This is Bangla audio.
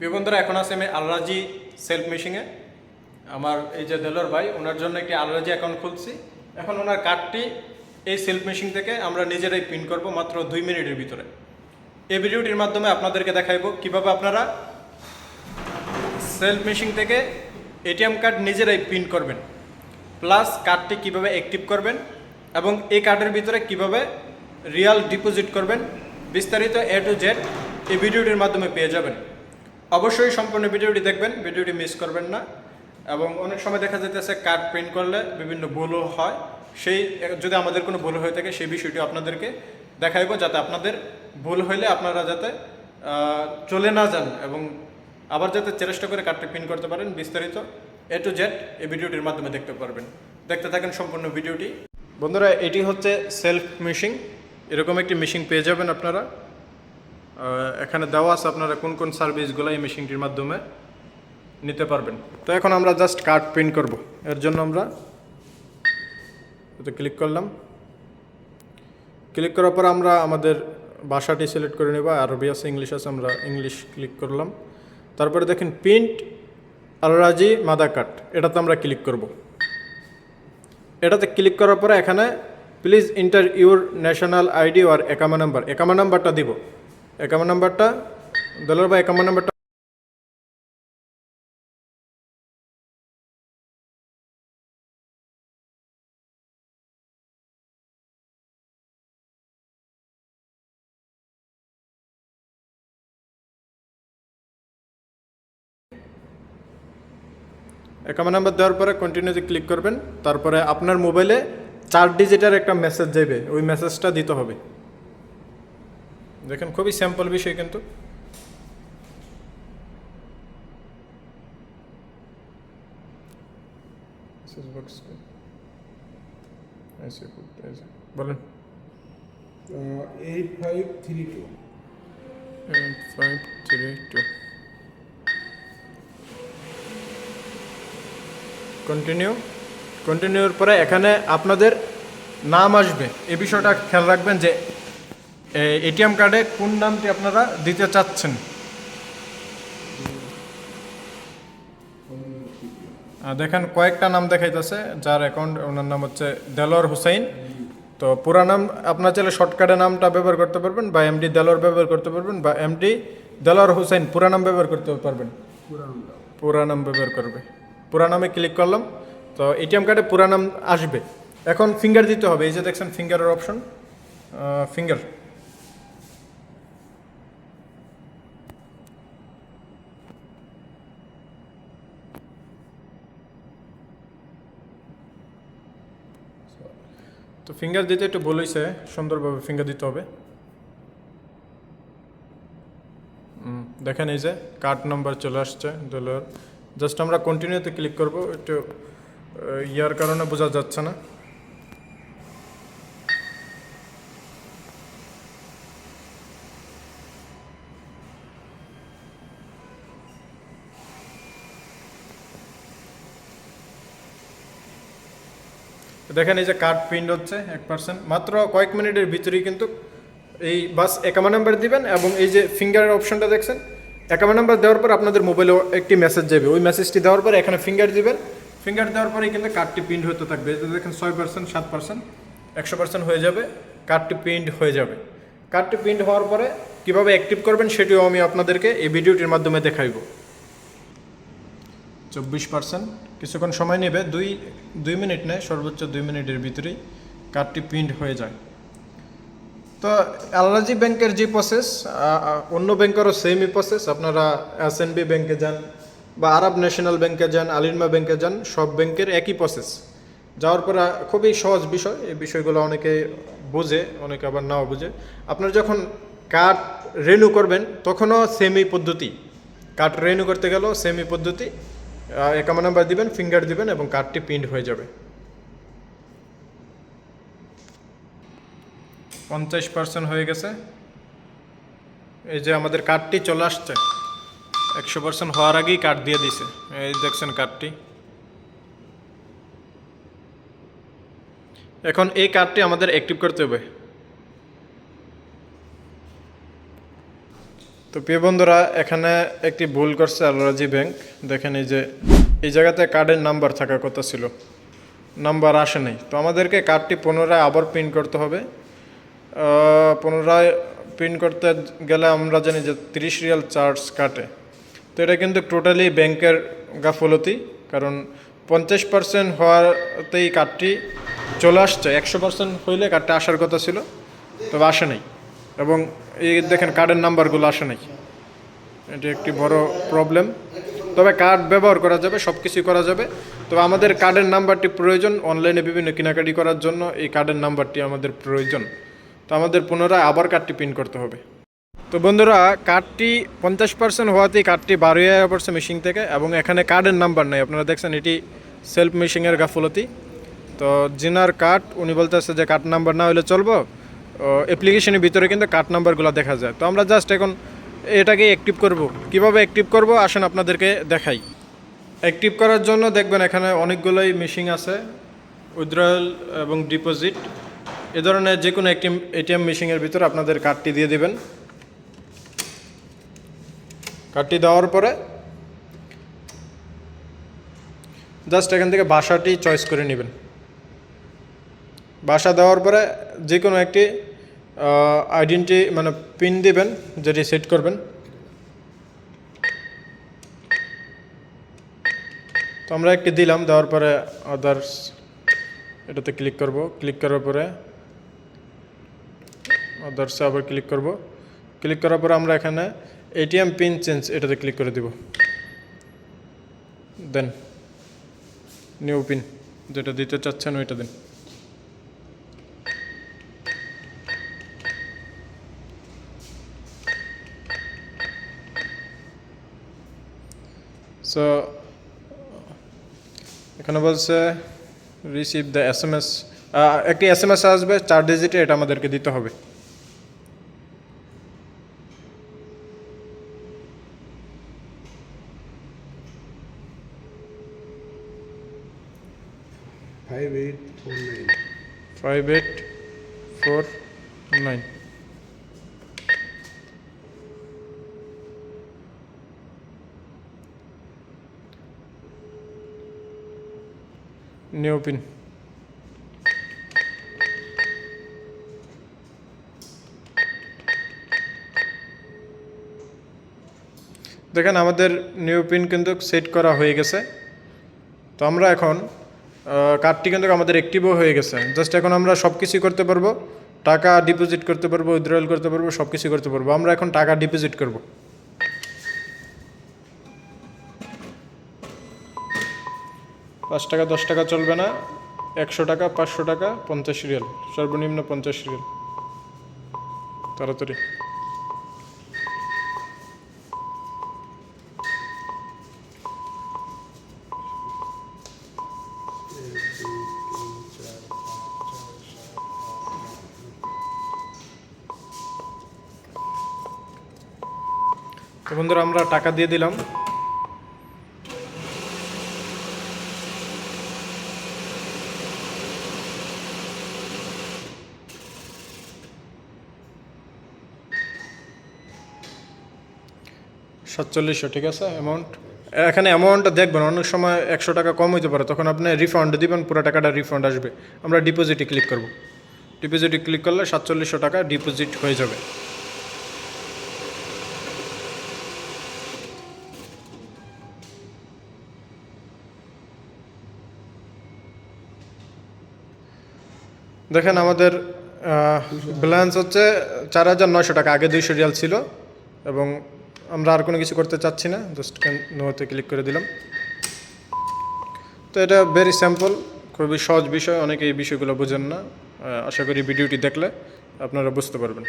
প্রিয় বন্ধুরা, এখন আছে আমি আলরাজি সেলফ মেশিংয়ে আমার এই যে দেলোর ভাই, ওনার জন্য একটি আলরাজি অ্যাকাউন্ট খুলছি। এখন ওনার কার্ডটি এই সেলফ মেশিন থেকে আমরা নিজেরাই প্রিন্ট করব মাত্র দুই মিনিটের ভিতরে। এই ভিডিওটির মাধ্যমে আপনাদেরকে দেখাইব কীভাবে আপনারা সেলফ মেশিন থেকে এটিএম কার্ড নিজেরাই প্রিন্ট করবেন প্লাস কার্ডটি কীভাবে অ্যাক্টিভ করবেন, এবং এই কার্ডের ভিতরে কীভাবে রিয়াল ডিপোজিট করবেন, বিস্তারিত এ টু জেড এই ভিডিওটির মাধ্যমে পেয়ে যাবেন। অবশ্যই সম্পূর্ণ ভিডিওটি দেখবেন, ভিডিওটি মিস করবেন না। এবং অনেক সময় দেখা যেতেছে কার্ড প্রিন্ট করলে বিভিন্ন ভুলও হয়। সেই, যদি আমাদের কোনো ভুল হয়ে থাকে, সেই বিষয়টি আপনাদেরকে দেখাইব যাতে আপনাদের ভুল হইলে আপনারা যাতে চলে না যান এবং আবার যাতে চেষ্টা করে কার্ডটি প্রিন্ট করতে পারেন বিস্তারিত এ টু জেড এই ভিডিওটির মাধ্যমে দেখতে পারবেন। দেখতে থাকেন সম্পূর্ণ ভিডিওটি। বন্ধুরা, এটি হচ্ছে সেলফ মেশিং এরকম একটি মেশিন পেয়ে যাবেন আপনারা। এখানে দেওয়া আছে আপনারা কোন কোন সার্ভিসগুলো এই মেশিনটির মাধ্যমে নিতে পারবেন। তো এখন আমরা জাস্ট কার্ড প্রিন্ট করব। এর জন্য আমরা ক্লিক করলাম। ক্লিক করার পর আমরা আমাদের ভাষাটি সিলেক্ট করে নেব। আরবি আছে, ইংলিশ আছে, আমরা ইংলিশ ক্লিক করলাম। তারপরে দেখেন প্রিন্ট আলরাজি মাদা কাট এটাতে আমরা ক্লিক করব। এটাতে ক্লিক করার পরে এখানে please enter your national ID আর একামা নাম্বার। একামা নাম্বারটা দিব। একামা নাম্বারটা, দলের বা একামা নাম্বারটা। একামা নাম্বার দেওয়ার পরে কন্টিনিউতে ক্লিক করবেন, তারপরে আপনার মোবাইলে চার ডিজিটের একটা মেসেজ যাবে ওই মেসেজটা দিতে হবে। দেখেন খুবই স্যাম্পল বিষয় কিন্তু। বলেন। Eight five three two eight five three two continue কন্টিনিউর পরে এখানে আপনাদের নাম আসবে। এ বিষয়টা খেয়াল রাখবেন যে এটিএম কার্ডে কোন নামটি আপনারা দিতে চাচ্ছেন? দেখেন কয়েকটা নাম দেখাইতেছে যার অ্যাকাউন্ট ওনার নাম হচ্ছে দেলোয়ার হুসাইন। তো পুরা নাম আপনার চাইলে শর্টকাটে নামটা ব্যবহার করতে পারবেন বা এমডি দেলোয়ার ব্যবহার করতে পারবেন বা এমডি দেলোয়ার হুসাইন পুরা নাম ব্যবহার করতে পারবেন। পুরা নাম ব্যবহার করবে। পুরা নামে ক্লিক করলাম তো এটিএম কার্ডে পুরা নাম আসবে। এখন ফিঙ্গার দিতে হবে এই যে দেখছেন ফিঙ্গারের অপশন ফিঙ্গার তো ফিঙ্গার দিতে একটু হয়েছে সুন্দরভাবে ফিঙ্গার দিতে হবে। দেখেন এই যে কার্ড নাম্বার চলে আসছে ডলার জাস্ট আমরা কন্টিনিউতে ক্লিক করব, একটু ইয়ার কারণে বোঝা যাচ্ছে না। দেখেন এই যে কার্ড প্রিন্ট হচ্ছে, এক পার্সেন্ট মাত্র কয়েক মিনিটের ভিতরেই কিন্তু এই বাস একামা নাম্বার দিবেন এবং এই যে ফিঙ্গারের অপশনটা দেখছেন একামা নাম্বার দেওয়ার পর আপনাদের মোবাইলে একটি মেসেজ যাবে। ওই মেসেজটি দেওয়ার পর এখানে ফিঙ্গার দিবেন। ফিঙ্গার দেওয়ার পরেই কিন্তু কার্ডটি প্রিন্ট হতে থাকবে। দেখেন ছয় পার্সেন্ট সাত পার্সেন্ট একশো পার্সেন্ট হয়ে যাবে কার্ডটি প্রিন্ট হয়ে যাবে। কার্ডটি প্রিন্ট হওয়ার পরে কীভাবে অ্যাক্টিভ করবেন সেটিও আমি আপনাদেরকে এই ভিডিওটির মাধ্যমে দেখাইব। চব্বিশ পার্সেন্ট কিছুক্ষণ সময় নেবে। দুই দুই মিনিট নেয়, সর্বোচ্চ দুই মিনিটের ভিতরেই কার্ডটি প্রিন্ট হয়ে যায়। তো এলআরজি ব্যাংকের যে প্রসেস অন্য ব্যাংকেরও সেমই প্রসেস আপনারা এস ব্যাংকে যান বা আরব ন্যাশনাল ব্যাংকে যান আলিনমা ব্যাংকে যান, সব ব্যাংকের একই প্রসেস যাওয়ার পরে খুবই সহজ বিষয়, এই বিষয়গুলো অনেকে বোঝে, অনেকে আবার নাও বোঝে। আপনারা যখন কার্ড রেনু করবেন, তখনও সেমই পদ্ধতি। কার্ড রেনু করতে গেলেও সেমই পদ্ধতি। একামা নাম্বার দিবেন ফিঙ্গার দিবেন এবং কার্ডটি প্রিন্ট হয়ে যাবে। পঞ্চাশ পার্সেন্ট হয়ে গেছে। এই যে আমাদের কার্ডটি চলে আসছে। একশো পার্সেন্ট হওয়ার আগেই কার্ড দিয়ে দিছে। এই দেখছেন কার্ডটি এখন এই কার্ডটি আমাদের অ্যাক্টিভ করতে হবে। তো প্রিয় বন্ধুরা, এখানে একটি ভুল করছে আলরাজি ব্যাংক। দেখেন এই যে, এই জায়গাতে কার্ডের নাম্বার থাকার কথা ছিল। নাম্বার আসে নাই। তো আমাদেরকে কার্ডটি পুনরায় আবার প্রিন্ট করতে হবে। পুনরায় প্রিন্ট করতে গেলে আমরা জানি যে তিরিশ রিয়াল চার্জ কাটে তো এটা কিন্তু টোটালি ব্যাংকের গাফলতি, কারণ পঞ্চাশ পার্সেন্ট হওয়াতেই কার্ডটি চলে আসছে। একশো পার্সেন্ট হইলে কার্ডটা আসার কথা ছিল, তবে আসে নাই। এবং এই দেখেন কার্ডের নাম্বারগুলো আসে নাই। এটি একটি বড় প্রবলেম তবে কার্ড ব্যবহার করা যাবে সব কিছুই করা যাবে। তবে আমাদের কার্ডের নাম্বারটি প্রয়োজন অনলাইনে বিভিন্ন কেনাকাটি করার জন্য এই কার্ডের নাম্বারটি আমাদের প্রয়োজন। তো আমাদের পুনরায় আবার কার্ডটি প্রিন্ট করতে হবে। তো বন্ধুরা কার্ডটি পঞ্চাশ পার্সেন্ট হওয়াতেই কার্ডটি বার হয়ে পড়ছে মেশিন থেকে এবং এখানে কার্ডের নাম্বার নেই। আপনারা দেখছেন এটি সেলফ মেশিনের গাফলতি। তো জিনার কার্ড উনি বলতেছে যে কার্ড নাম্বার না হলে চলবো। অ্যাপ্লিকেশনের ভিতরে কিন্তু কার্ড নাম্বারগুলো দেখা যায়। তো আমরা জাস্ট এখন এটাকে অ্যাক্টিভ করব। কীভাবে অ্যাক্টিভ করব? আসেন আপনাদেরকে দেখাই। অ্যাক্টিভ করার জন্য দেখবেন এখানে অনেকগুলোই মেশিন আছে। উইথড্রয়াল এবং ডিপোজিট এ ধরনের যে কোনো একটি এটিএম মেশিনের ভিতরে আপনাদের কার্ডটি দিয়ে দিবেন। কার্ডটি দেওয়ার পরে জাস্ট এখান থেকে ভাষাটি চয়েস করে নেবেন। ভাষা দেওয়ার পরে যে কোনো একটি আইডেন্টি মানে পিন দেবেন যেটি সেট করবেন। তো আমরা একটি দিলাম, দেওয়ার পরে আদার্স এটাতে ক্লিক করব। ক্লিক করার পরে আদার্সে আবার ক্লিক করব। ক্লিক করার পরে আমরা এখানে এটিএম পিন চেঞ্জ এটাতে ক্লিক করে দিব। দেন নিউ পিন যেটা দিতে চাচ্ছেন ওইটা দিন। সো এখানে বলছে receive the S M S একটি এস এম এস আসবে চার ডিজিটে এটা আমাদেরকে দিতে হবে। Five eight four nine five eight four nine new pin দেখেন, আমাদের নিউ পিন কিন্তু সেট করা হয়ে গেছে। তো আমরা এখন কার্ডটি কিন্তু আমাদের অ্যাক্টিভও হয়ে গেছে। জাস্ট এখন আমরা সব কিছুই করতে পারব। টাকা ডিপোজিট করতে পারব উইথড্রয়াল করতে পারব সব কিছু করতে পারব। আমরা এখন টাকা ডিপোজিট করব। পাঁচ টাকা, দশ টাকা চলবে না। একশো টাকা, পাঁচশো টাকা, পঞ্চাশ রিয়াল। সর্বনিম্ন পঞ্চাশ রিয়াল। তাড়াতাড়ি। তো বন্ধুরা, আমরা টাকা দিয়ে দিলাম। সাতচল্লিশশো, ঠিক আছে? অ্যামাউন্ট এখানে অ্যামাউন্টটা দেখবেন, অনেক সময় একশো টাকা কম হইতে পারে, তখন আপনি রিফান্ড দিবেন, পুরো টাকাটা রিফান্ড আসবে। আমরা ডিপোজিটে ক্লিক করব। ডিপোজিটে ক্লিক করলে সাতচল্লিশশো টাকা ডিপোজিট হয়ে যাবে। দেখেন আমাদের ব্যালেন্স হচ্ছে চার হাজার নয়শো টাকা, আগে দুইশো রিয়াল ছিল, এবং আমরা আর কোনো কিছু করতে চাচ্ছি না জাস্ট নোতে ক্লিক করে দিলাম। তো এটা ভেরি স্যাম্পল খুবই সহজ বিষয়, অনেকে এই বিষয়গুলো বোঝেন না। আশা করি ভিডিওটি দেখলে আপনারা বুঝতে পারবেন।